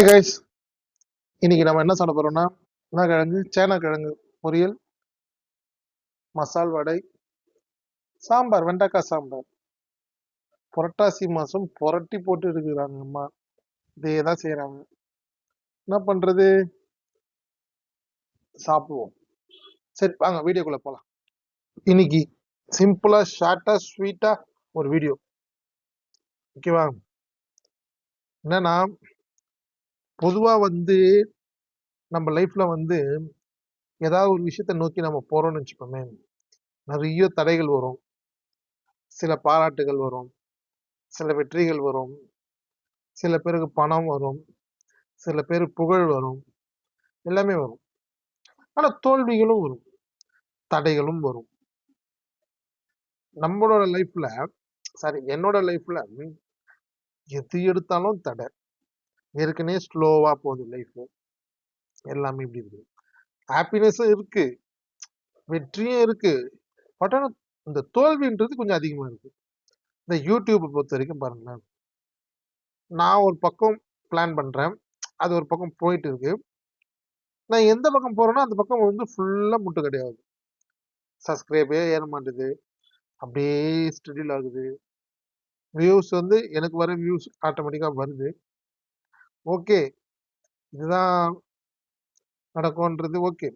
Hi guys இன்னைக்கு நம்ம என்ன சாப்பிட போறோம்னா என்ன கிழங்கு சேனக்கிழங்கு பொரியல் மசால் வடை சாம்பார் வெண்டைக்காய் சாம்பார். புரட்டாசி மாசம் புரட்டி போட்டு எடுக்கிறாங்க அம்மா. இதே தான் செய்யறாங்க என்ன பண்றது? சாப்பிடுவோம். சரி வாங்க வீடியோக்குள்ள போகலாம் இன்னைக்கு சிம்பிளா ஷார்ட்டாக ஸ்வீட்டா ஒரு வீடியோ. ஓகேவா? என்னன்னா பொதுவாக வந்து நம்ம லைஃப்பில் வந்து ஏதாவது ஒரு விஷயத்தை நோக்கி நம்ம போகிறோம்னு வச்சுக்கோமே நிறைய தடைகள் வரும். சில பாராட்டுகள் வரும். சில வெற்றிகள் வரும். சில பேருக்கு பணம் வரும். சில பேர் புகழ் வரும். எல்லாமே வரும். ஆனால் தோல்விகளும் வரும். தடைகளும் வரும். நம்மளோட லைஃப்பில் சாரி என்னோட லைஃப்பில் எது எடுத்தாலும் தடை. ஏற்கனவே ஸ்லோவா போகுது லைஃப் எல்லாமே இப்படி இருக்கு ஹாப்பினஸும் இருக்கு. வெற்றியும் இருக்கு. பட் ஆனால் இந்த தோல்வின்றது கொஞ்சம் அதிகமா இருக்கு. இந்த யூடியூப்பை பொறுத்த வரைக்கும் பாருங்களேன். நான் ஒரு பக்கம் பிளான் பண்றேன். அது ஒரு பக்கம் போயிட்டு இருக்கு. நான் எந்த பக்கம் போறேனோ அந்த பக்கம் வந்து ஃபுல்லா முட்டு கிடையாது சப்ஸ்கிரைபே ஏற மாட்டேது. அப்படியே ஸ்டெடியூல் ஆகுது. வியூஸ் வந்து எனக்கு வர வியூஸ் ஆட்டோமேட்டிக்காக வருது. ஓகே. இதுதான் நடக்கும்ன்றது. ஓகே.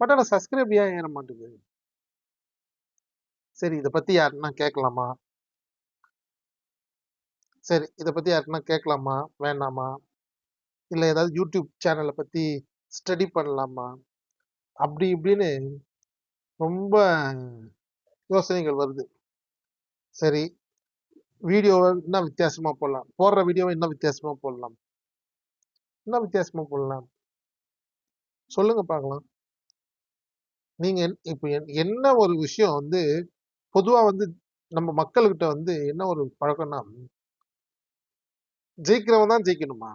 பட் ஆனால் சப்ஸ்கிரைப் ஏன் ஏற மாட்டேங்குது? சரி இதை பற்றி யாருன்னா கேட்கலாமா சரி இதை பற்றி யாருன்னா கேட்கலாமா வேண்டாமா? இல்லை ஏதாவது யூடியூப் சேனலை பற்றி ஸ்டடி பண்ணலாமா? அப்படி இப்படின்னு ரொம்ப யோசனைகள் வருது. சரி வீடியோவை இன்னும் வித்தியாசமாக போடலாம். போடுற வீடியோவை இன்னும் வித்தியாசமா போடலாம். என்ன வித்தியாசமா கொள்ளலாம் சொல்லுங்க பார்க்கலாம். நீங்க இப்போ இப்ப என்- என்ன ஒரு விஷயம் வந்து பொதுவா வந்து நம்ம மக்கள்கிட்ட வந்து என்ன ஒரு பழக்கம்னா ஜெயிக்கிறவன் தான் ஜெயிக்கணுமா?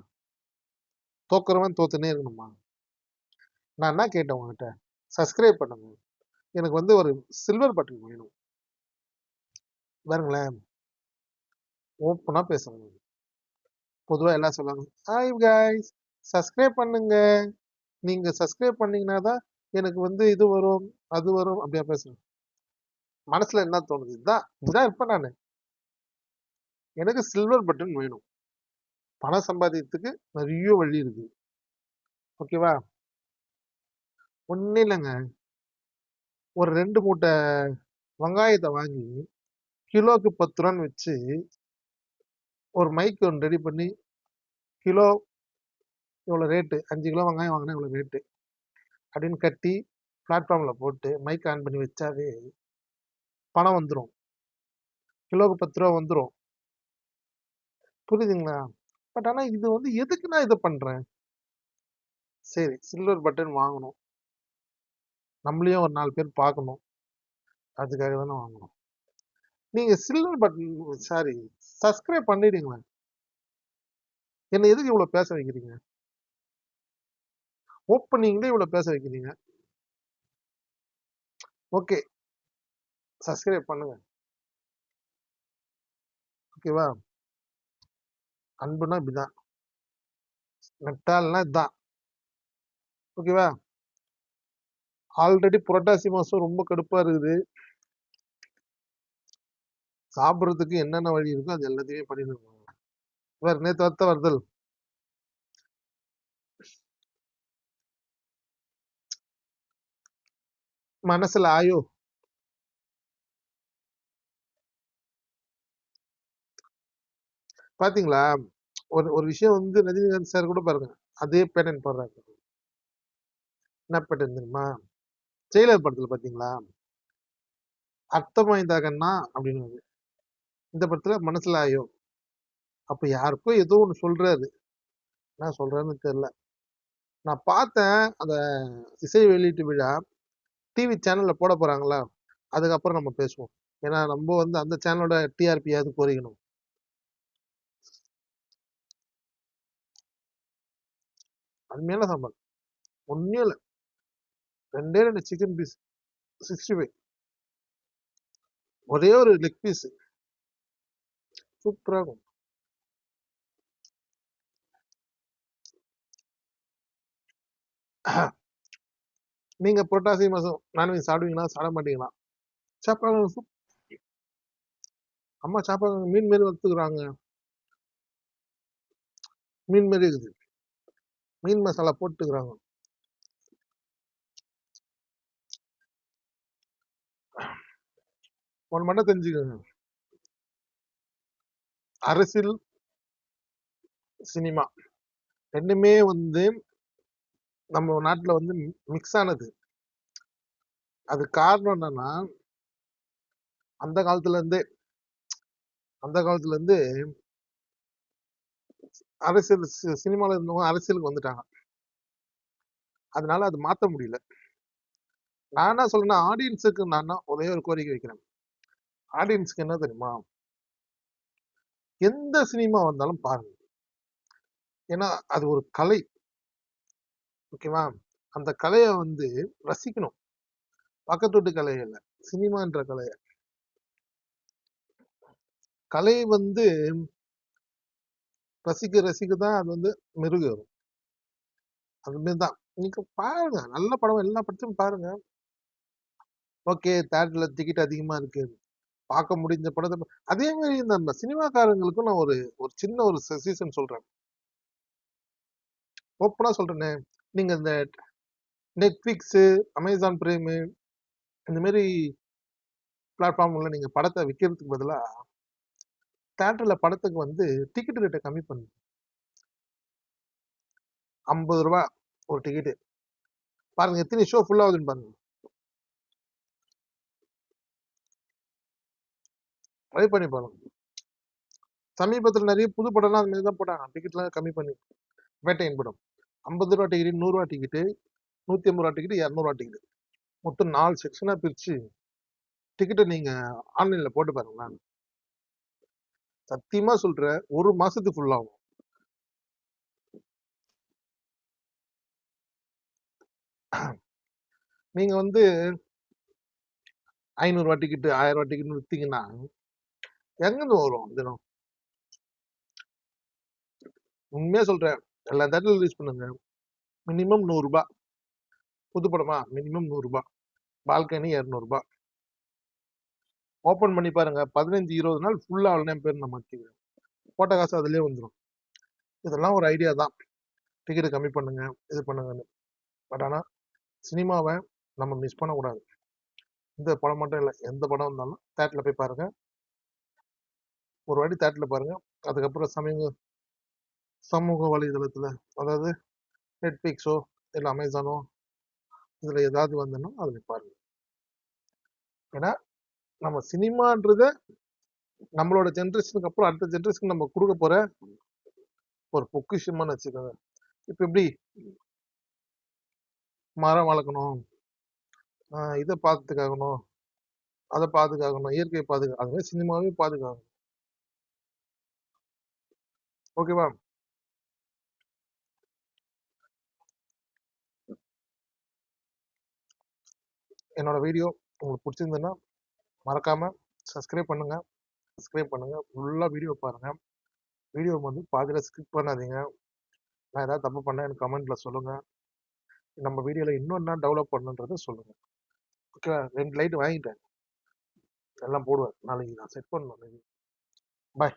தோக்குறவன் தோத்துனே இருக்கணுமா? நான் என்ன கேட்டேன் உங்ககிட்ட? சப்ஸ்கிரைப் பண்ணுங்க. எனக்கு வந்து ஒரு சில்வர் பட்டன் வேணும். பாருங்களேன். ஓப்பனா பேசுங்க. பொதுவா எல்லாம் சொல்லுவாங்க ஹாய் காய்ஸ் சப்ஸ்கிரைப் பண்ணுங்க. நீங்க சப்ஸ்கிரைப் பண்ணீங்கன்னா தான் எனக்கு வந்து இது வரும் அது வரும் அப்படியா பேசுறேன் மனசுல என்ன தோணுது? இதுதான் இதுதான் இருப்பேன் நான். எனக்கு சில்வர் பட்டன் வேணும். பணம் சம்பாதிக்கிறதுக்கு நிறைய வழி இருக்கு. ஓகேவா ஒன்றும் இல்லைங்க. ஒரு ரெண்டு மூட்டை வெங்காயத்தை வாங்கி கிலோக்கு பத்து ரூபான்னு வச்சு ஒரு மைக் ஒன்று ரெடி பண்ணி கிலோ இவ்வளோ ரேட்டு அஞ்சு கிலோ வெங்காயம் வாங்கினா இவ்வளோ ரேட்டு அப்படின்னு கட்டி பிளாட்ஃபார்மில் போட்டு மைக் ஆன் பண்ணி வச்சாவே பணம் வந்துடும் கிலோவுக்கு பத்து ரூபா வந்துடும் புரியுதுங்களா? பட் ஆனால் இது வந்து எதுக்கு நான் இதை பண்ணுறேன் சரி சில்வர் பட்டன் வாங்கணும். நம்மளையும் ஒரு நாலு பேர் பார்க்கணும். அதுக்காக தானே வாங்கணும். நீங்கள் சில்வர் பட்டன் சாரி சப்ஸ்கிரைப் பண்ணிடுங்களேன். என்னை எதுக்கு இவ்வளோ பேச வைக்கிறீங்க? ஓப்பனிங்ல இவ்வளோ பேச வைக்கிறீங்க. ஓகே. சப்ஸ்கிரைப் பண்ணுங்க. ஓகேவா? அன்புனா இப்படிதான். நெட்டால்னா இதுதான் ஓகேவா? ஆல்ரெடி புரட்டாசி மாசம் ரொம்ப கடுப்பா இருக்குது. சாப்பிட்றதுக்கு என்னென்ன வழி இருக்கோ அது எல்லாத்தையுமே பண்ணிட்டு வேறு நேற்று நேத்து வத்த வருதல் மனசுல ஆயோ? பாத்தீங்களா? ஒரு ஒரு விஷயம் வந்து ரஜினிகாந்த் சார் கூட பாருங்க. அதே பேட்டன் போடுறாங்க என்ன பேட்டன் தெரியுமா? ஜெயிலர் படத்துல பாத்தீங்களா? அர்த்தமாய்ந்தாகன்னா அப்படின்னு இந்த படத்துல மனசுல ஆயோ? அப்ப யாருக்கோ ஏதோ ஒண்ணு சொல்றாரு. என்ன சொல்றாருன்னு தெரியல. நான் பார்த்தேன். அந்த இசை வெளியீட்டு விழா. டிவி சேனல்ல போட போறாங்களா? அதுக்கப்புறம் நம்ம பேசுவோம். ஏன்னா நம்ம வந்து அந்த சேனலோட டிஆர்பியாவது குறைக்கணும் அருமையான சாம்பார். ஒன்றும் இல்லை. ரெண்டே ரெண்டு சிக்கன் பீஸ் சிக்ஸ்டி ஃபைவ் ஒரே ஒரு லெக் பீஸ் சூப்பரா இருக்கும். நீங்க புரட்டாசி மாசம் நான்வெஜ் சாப்பிடுவீங்களா? சாப்பிட மாட்டீங்களா? சாப்பாடு அம்மா சாப்பாடு மீன் மாரி வறுத்துக்கிறாங்க. மீன் மாரி இருக்குது. மீன் மசாலா போட்டுக்கிறாங்க. ஒன்று மட்டும் தெரிஞ்சுக்கோங்க. அரசியல் சினிமா. ரெண்டுமே வந்து நம்ம நாட்டுல வந்து மிக்ஸ் ஆனது. அது காரணம் என்னன்னா அந்த காலத்துல இருந்தே அந்த காலத்துல இருந்து அரசியல் சி- சினிமால இருந்தவங்க அரசியலுக்கு வந்துட்டாங்க. அதனால அது மாத்த முடியல. நான் என்ன சொல்றேன்னா ஆடியன்ஸுக்கு நான் ஒரே ஒரு கோரிக்கை வைக்கிறேன். ஆடியன்ஸ்க்கு என்ன தெரியுமா? எந்த சினிமா வந்தாலும் பாருங்க. ஏன்னா அது ஒரு கலை. ஓகேவா? அந்த கலையை வந்து ரசிக்கணும். பக்கத்து வீட்டு கலை இல்ல. சினிமான்ற கலையை கலை வந்து ரசிக்க ரசிக்க தான் அது வந்து மெருகு வரும் அதுமாரி தான். நீங்க பாருங்க. நல்ல படம். எல்லா படத்தையும் பாருங்க. ஓகே தேட்டர்ல டிக்கெட் அதிகமா இருக்கு. பார்க்க முடிஞ்ச படத்தை அதே மாதிரி இந்த நம்ம சினிமாக்காரங்களுக்கும் நான் ஒரு ஒரு சின்ன ஒரு சஜஷன் சொல்றேன். ஓப்பனா சொல்றேனே. நீங்கள் இந்த நெட்ஃப்ளிக்ஸு அமேசான் பிரைம் இந்த மாரி பிளாட்ஃபார்ம்ல நீங்கள் படத்தை விற்கிறதுக்கு பதிலாக தேட்டரில் படத்துக்கு வந்து டிக்கெட் ரேட்டை கம்மி பண்ணுங்க ஐம்பது ரூபா ஒரு டிக்கெட்டு பாருங்க எத்தனை ஷோ ஃபுல் ஆகுதுன்னு பாருங்க. ட்ரை பண்ணி பாருங்க. சமீபத்தில் நிறைய புது படம்லாம் அது மாதிரி தான் போட்டாங்க. டிக்கெட்லாம் கம்மி பண்ணி வேட்டையின் படம். ஐம்பது ரூபா டிக்கெட் நூறுரூவா டிக்கெட்டு நூற்றி ஐம்பது ரூபா டிக்கெட்டு இரநூறுவா டிக்கெட்டு மொத்தம் நாலு செக்ஷனா பிரிச்சு டிக்கெட்டை நீங்கள் ஆன்லைனில் போட்டு பாருங்களேன் சத்தியமா சொல்கிறேன் ஒரு மாசத்துக்கு ஃபுல்லாகும் ஆகும். வந்து ஐநூறுவா டிக்கெட்டு ஆயிரரூவா ஆயிரம் ரூபா டிக்கெட் வித்தீங்கன்னா எங்கேருந்து வரும் தினம்? உண்மையாக சொல்கிறேன் எல்லா தேட்டரில் ரிலீஸ் பண்ணுங்க. மினிமம் நூறுரூபா புது படமா? மினிமம் நூறுரூபா பால்கனி இரநூறுபா. ஓப்பன் பண்ணி பாருங்க. பதினஞ்சு இருபது நாள் ஃபுல்லாக அவ்வளோ பேர் நம்ம மாற்றிக்கிறேன் போட்ட காசு அதுலேயே வந்துடும் இதெல்லாம் ஒரு ஐடியா தான். டிக்கெட்டு கம்மி பண்ணுங்க இது பண்ணுங்கன்னு. பட் ஆனால் சினிமாவை நம்ம மிஸ் பண்ணக்கூடாது. இந்த படம் மட்டும் இல்லை. எந்த படம் வந்தாலும் தேட்டரில் போய் பாருங்கள் ஒரு வாட்டி தேட்டரில் பாருங்கள் அதுக்கப்புறம் சமீக சமூக வலைதளத்தில் அதாவது நெட்ஃப்ளிக்ஸோ இல்லை அமேசானோ இதில் ஏதாவது வந்தோன்னா அதில் பாருங்கள் ஏன்னா நம்ம சினிமான்றத நம்மளோட ஜென்ரேஷனுக்கு அப்புறம் அடுத்த ஜென்ரேஷனுக்கு நம்ம கொடுக்க போகிற ஒரு பொக்கிஷமான்னு வச்சுக்கோங்க. இப்போ எப்படி? மரம் வளர்க்கணும். இதை பார்த்துக்காகணும் அதை பாதுகாக்கணும் இயற்கையை பாதுகா அது மாதிரி சினிமாவே பாதுகாக்கணும். ஓகேவா? என்னோட வீடியோ உங்களுக்கு பிடிச்சிருந்ததுன்னா மறக்காம சப்ஸ்கிரைப் பண்ணுங்க. சப்ஸ்கிரைப் பண்ணுங்க. ஃபுல்லாக வீடியோ பாருங்க. வீடியோ வந்து பாதியில் ஸ்கிப் பண்ணாதீங்க. நான் ஏதாவது தப்பு பண்ணேன் எனக்கு கமெண்ட்ல சொல்லுங்க. நம்ம வீடியோவில் இன்னும் என்ன டெவலப் பண்ணுன்றதை சொல்லுங்க. ஓகே ரெண்டு லைட் வாங்கிட்டேன். எல்லாம் போடுவேன். நாளைக்கு நான் செட் பண்ணுவேன் பாய்